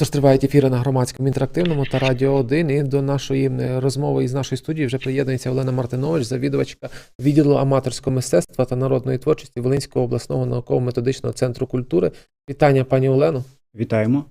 Отож тривають ефіри на громадському інтерактивному та радіо 1. І до нашої е, розмови із нашої студії вже приєднується Олена Мартинович, завідувачка відділу аматорського мистецтва та народної творчості Волинського обласного науково-методичного центру культури. Вітання, пані Олено. Вітаємо.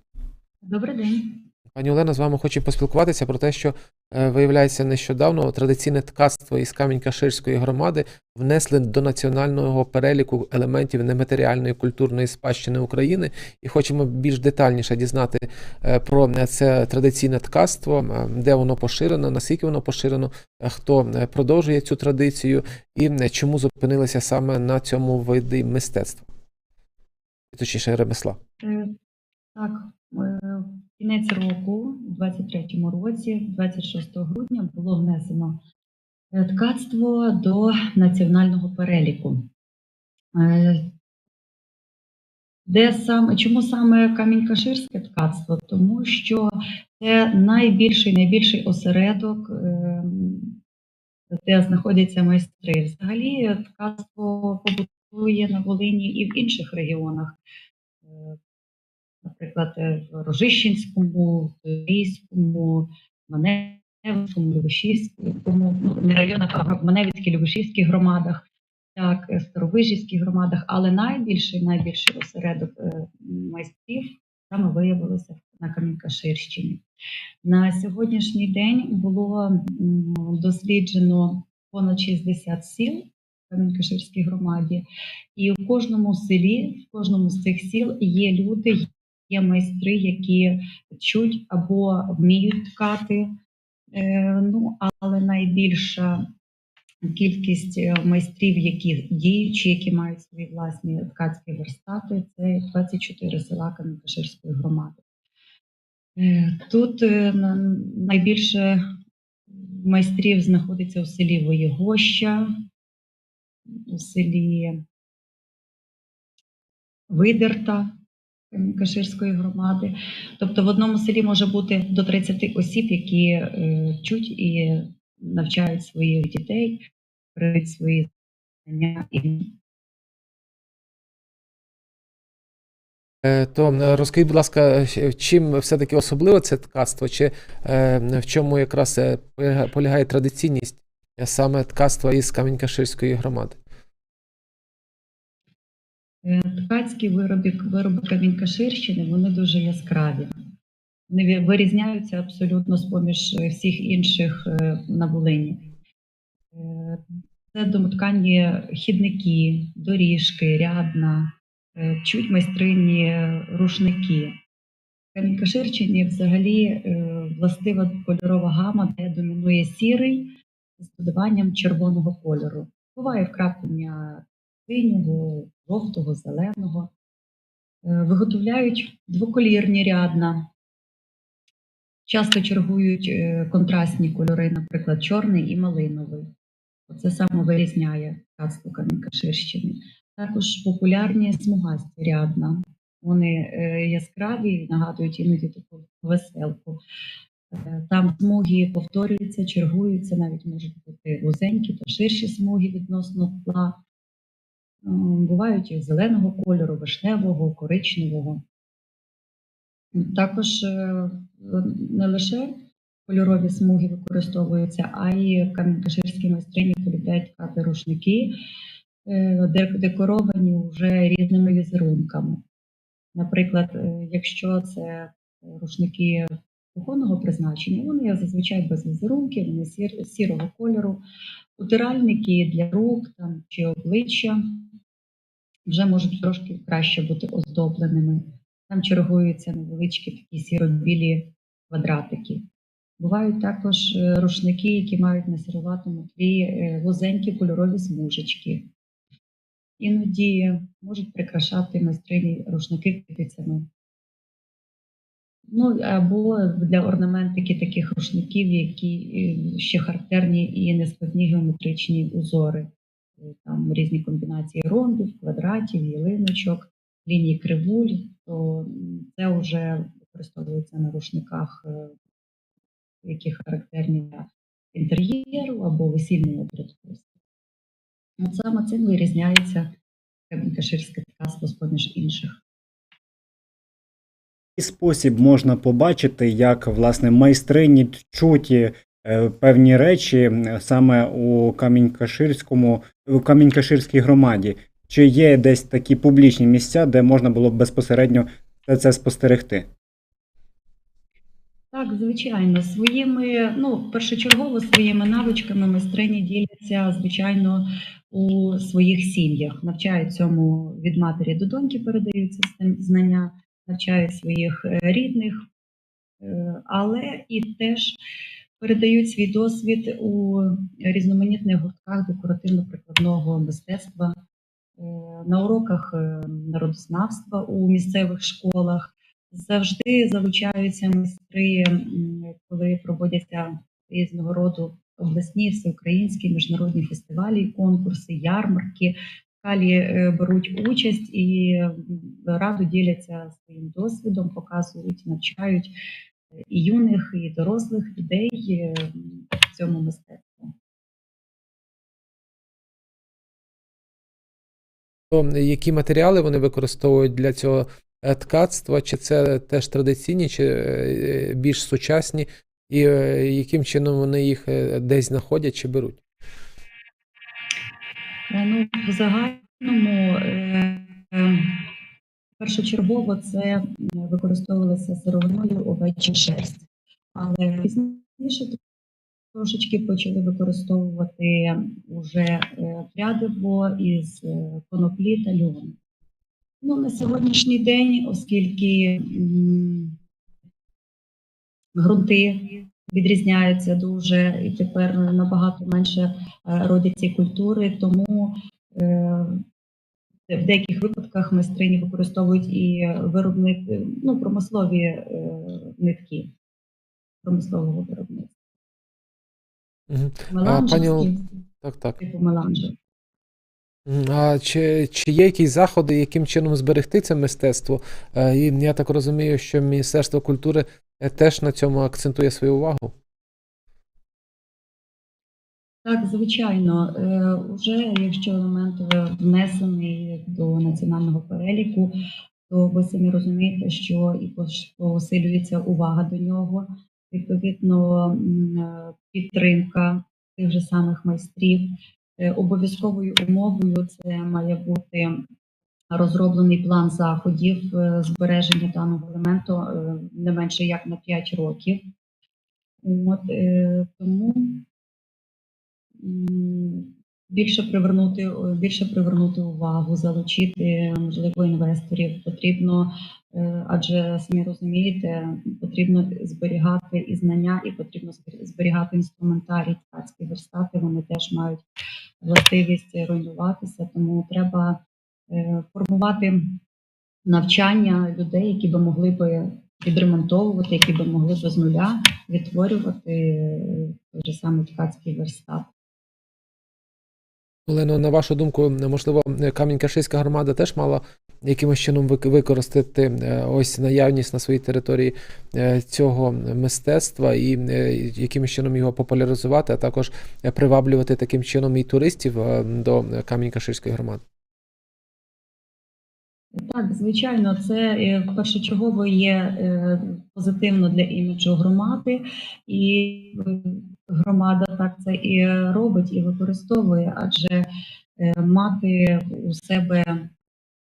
Добрий день. Пані Олена, з вами хочу поспілкуватися про те, що е, виявляється нещодавно традиційне ткацтво із Камінь-Каширської громади внесли до національного переліку елементів нематеріальної культурної спадщини України, і хочемо більш детальніше дізнати е, про це традиційне ткацтво, е, де воно поширено, наскільки воно поширено, е, хто е, продовжує цю традицію і е, чому зупинилися саме на цьому виді мистецтва, точніше ремесла. Е, Так, е, кінець року, у 23-му році, 26 грудня, було внесено е, ткацтво до національного переліку. Е, Де саме, чому саме Камінь-Каширське ткацтво? Тому що це найбільший найбільший осередок, е, де знаходяться майстри. Взагалі ткацтво побутує на Волині і в інших регіонах. Наприклад, е, в Рожищенському, в Турійському, Маневському, Любешівському, ну, не районах, а в Маневицькій, Любешівській громадах, так, е, Старовижівських громадах, але найбільший, найбільший осередок е, майстрів саме виявилося на Камінькаширщині. На сьогоднішній день було досліджено понад 60 сіл в Камінькаширській громаді, і в кожному селі, в кожному з цих сіл є люди, є майстри, які чуть або вміють ткати. Е, Ну, але найбільша кількість е, майстрів, які діючі, які мають свої власні ткацькі верстати, це 24 села Камінькаширської громади. Е, Тут найбільше майстрів знаходиться у селі Воєгоща, у селі Видерта Каширської громади. Тобто в одному селі може бути до 30 осіб, які е, вчуть і навчають своїх дітей, передають свої знання Е, То розкажіть, будь ласка, е, чим все-таки особливо це ткацтво, чи в чому якраз полягає традиційність саме ткацтва із Камінь-Каширської громади? Е, Ткацькі вироби, вироби Камінь-Каширщини, вони дуже яскраві. Вони вирізняються абсолютно з-поміж е, всіх інших е, на Волині. Е, Це домоткані хідники, доріжки, рядна, е, чуть майстрині рушники. Камінь-Каширщині взагалі е, властива кольорова гама, де домінує сірий з додаванням червоного кольору. Буває вкраплення синього, жовтого, зеленого. Е, Виготовляють двоколірні рядна. Часто чергують е, контрастні кольори, наприклад, чорний і малиновий. Це саме вирізняє ткацтво Камінькаширщини. Також популярні смугасті рядна. Вони е, яскраві, нагадують іноді таку веселку. Там смуги повторюються, чергуються, навіть можуть бути вузенькі та ширші смуги відносно тла. Бувають і зеленого кольору, вишневого, коричневого. Також е, не лише кольорові смуги використовуються, а й камінькаширські майстрині полюбляють ткати рушники, е, декоровані вже різними візерунками. Наприклад, е, якщо це рушники кухонного призначення, вони зазвичай без візерунків, вони сір- сірого кольору. Утиральники для рук там, чи обличчя вже можуть трошки краще бути оздобленими. Там чергуються невеличкі такі сіро-білі квадратики. Бувають також е, рушники, які мають на сіроватому тлі е, вузенькі кольорові смужечки. Іноді можуть прикрашати майстрині рушники квітицями. Ну або для орнаментики таких рушників, які е, ще характерні і нескладні геометричні узори. Е, Там різні комбінації ромбів, квадратів, ялиночок, ліній кривуль, то це вже використовується на рушниках, е, які характерні для інтер'єру або весільної обрядовості. От саме цим вирізняється каширське ткацтво з поміж інших. Спосіб можна побачити, як власне майстрині чуті е, певні речі саме у Камінь-Каширському, у Камінь-Каширській громаді? Чи є десь такі публічні місця, де можна було б безпосередньо це, це спостерегти? Так, звичайно, своїми, ну, першочергово своїми навичками майстрині діляться, звичайно, у своїх сім'ях. Навчають цьому від матері до доньки, передаються знання, навчають своїх е, рідних, е, але і теж передають свій досвід у різноманітних гуртках декоративно-прикладного мистецтва, е, на уроках народознавства у місцевих школах. Завжди залучаються майстри, коли проводяться різного роду обласні, всеукраїнські, міжнародні фестивалі, конкурси, ярмарки. Далі е, беруть участь і радо діляться своїм досвідом, показують, навчають е, і юних, і дорослих людей е, в цьому мистецтву. То, які матеріали вони використовують для цього е, ткацтва, чи це теж традиційні, чи е, більш сучасні, і е, яким чином вони їх е, десь знаходять чи беруть? Е, Ну, в загальному е, е, першочергово це використовувалося сировиною овеча шерсть, але пізніше трошечки почали використовувати уже прядиво із коноплі та льону. Ну, на сьогоднішній день, оскільки м, ґрунти відрізняються дуже і тепер набагато менше е, родять ці культури, тому е, в деяких випадках майстрині використовують і виробник, ну, промислові е, нитки промислового виробництва. Пані Так, так. типу меланжів. Мгм. А чи, чи є якісь заходи, яким чином зберегти це мистецтво? Е, І я так розумію, що Міністерство культури е, теж на цьому акцентує свою увагу. Так, звичайно, е, уже якщо елемент е, внесений до національного переліку, то ви самі розумієте, що і посилюється увага до нього. Відповідно, е, підтримка тих же самих майстрів. Е, Обов'язковою умовою це має бути розроблений план заходів е, збереження даного елементу е, не менше як на 5 років. От, е, тому більше привернути, більше привернути увагу, залучити можливо інвесторів. Потрібно, адже самі розумієте, потрібно зберігати і знання, і потрібно збер- зберігати інструментарій. Ткацькі верстати вони теж мають властивість руйнуватися, тому треба формувати навчання людей, які би могли би відремонтовувати, які би могли би з нуля відтворювати е, той же самий ткацький верстат. Олено, на вашу думку, можливо, Камінь-Каширська громада теж мала якимось чином використати е, ось наявність на своїй території е, цього мистецтва і е, якимось чином його популяризувати, а також е, приваблювати таким чином і туристів е, до Камінь-Каширської громади. Так, звичайно, це е, першочергово є е, позитивно для іміджу громади, і е, громада так це і робить, і використовує, адже мати у себе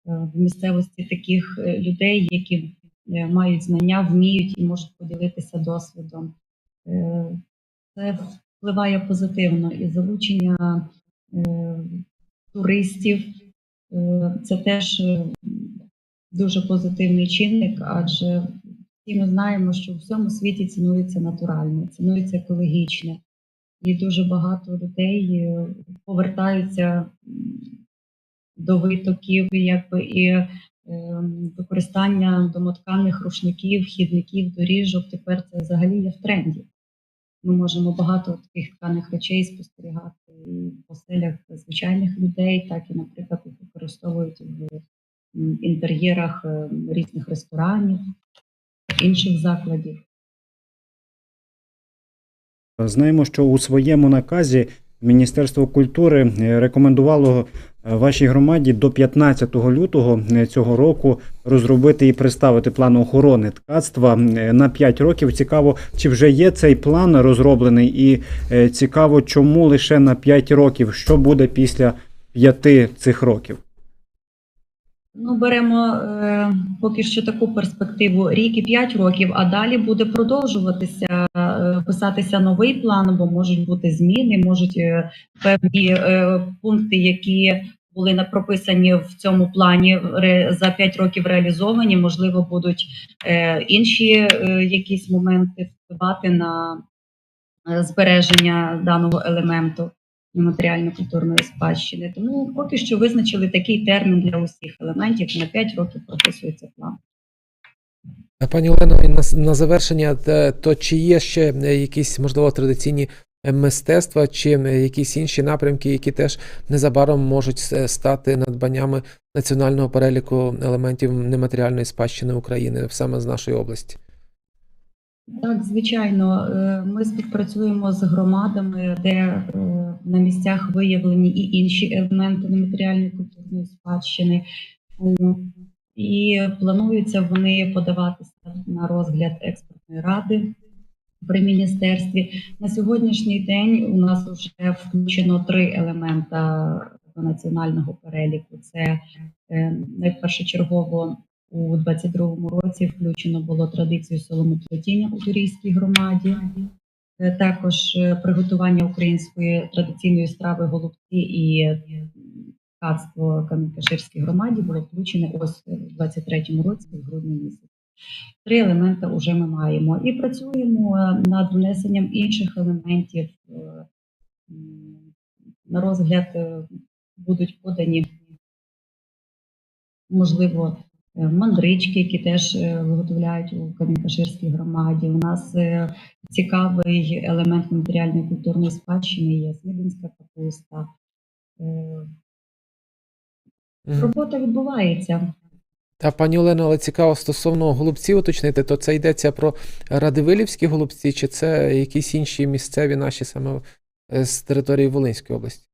в місцевості таких людей, які мають знання, вміють і можуть поділитися досвідом. Це впливає позитивно і залучення туристів. Це теж дуже позитивний чинник, адже всі ми знаємо, що в всьому світі цінується натуральне, цінується екологічне, і дуже багато людей е, повертаються до витоків, якби і е, використання домотканих рушників, хідників, доріжок. Тепер це взагалі є в тренді. Ми можемо багато таких тканих речей спостерігати і в оселях звичайних людей, так і, наприклад, використовують в інтер'єрах е, різних ресторанів, інших закладів. Знаємо, що у своєму наказі Міністерство культури е, рекомендувало е, вашій громаді до 15 лютого цього року розробити і представити план охорони ткацтва на 5 років. Цікаво, чи вже є цей план розроблений, і цікаво, чому лише на 5 років, що буде після 5 цих років. Ну, беремо е, поки що таку перспективу рік і 5 років, а далі буде продовжуватися е, писатися новий план, бо можуть бути зміни, можуть е, певні е, пункти, які були на- прописані в цьому плані ре, за 5 років реалізовані. Можливо, будуть е, інші е, якісь моменти впливати на е, збереження даного елементу нематеріально-культурної спадщини. Тому поки що визначили такий термін для усіх елементів. На 5 років прописується план. Е, Пані Олено, на, на завершення, то чи є ще е, якісь, можливо, традиційні е, мистецтва, чи е, якісь інші напрямки, які теж незабаром можуть е, стати надбаннями національного переліку елементів нематеріальної спадщини України саме з нашої області? Так, звичайно, е, ми співпрацюємо з громадами, де е, на місцях виявлені і інші елементи нематеріальної культурної спадщини. І плануються вони подаватися на розгляд експертної ради при міністерстві. На сьогоднішній день у нас вже включено три елемента до національного переліку. Це е, найпершочергово у 22-му році включено було традицію соломотлетіння у турійській громаді. Е, Також е, приготування української традиційної страви голубці і ткацтво Кам'янкаширській громаді було включене ось в 23-му році, в грудні місяці. Три елементи вже ми маємо і працюємо е, над внесенням інших елементів. е, На розгляд е, будуть подані, можливо, е, мандрички, які теж е, виготовляють у Кам'янкаширській громаді. У нас е, цікавий елемент матеріальної культурної спадщини є снідинська капуста. Е, Робота відбувається. Та пані Олено, але цікаво стосовно голубців уточнити, то це йдеться про радивилівські голубці, чи це якісь інші місцеві наші саме е, з території Волинської області?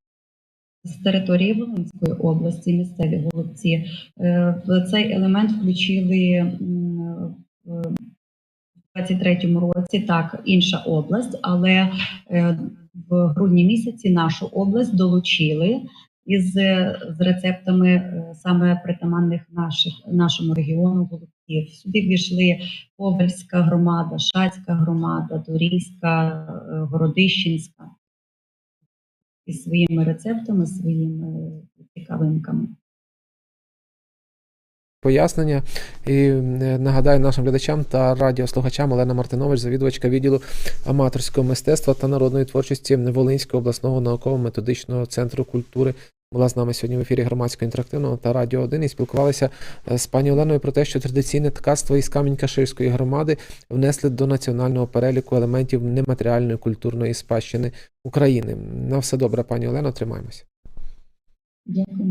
З території Волинської області, місцеві голубці. Е, В цей елемент включили м, в 23-му році так інша область, але е, в грудні місяці нашу область долучили із з рецептами е, саме притаманних наших нашому регіону голубців. Сюди ввійшли Ковальська громада, Шацька громада, Турійська, е, Городищенська із своїми рецептами, своїми цікавинками. Пояснення. І е, нагадаю нашим глядачам та радіослухачам Олена Мартинович, завідувачка відділу аматорського мистецтва та народної творчості Волинського обласного науково-методичного центру культури. Була з нами сьогодні в ефірі громадського інтерактивного та радіо 1 і спілкувалися е, з пані Оленою про те, що традиційне ткацтво із Камінь-Каширської громади внесли до національного переліку елементів нематеріальної культурної спадщини України. На все добре, пані Олено, тримаємося. Дякую.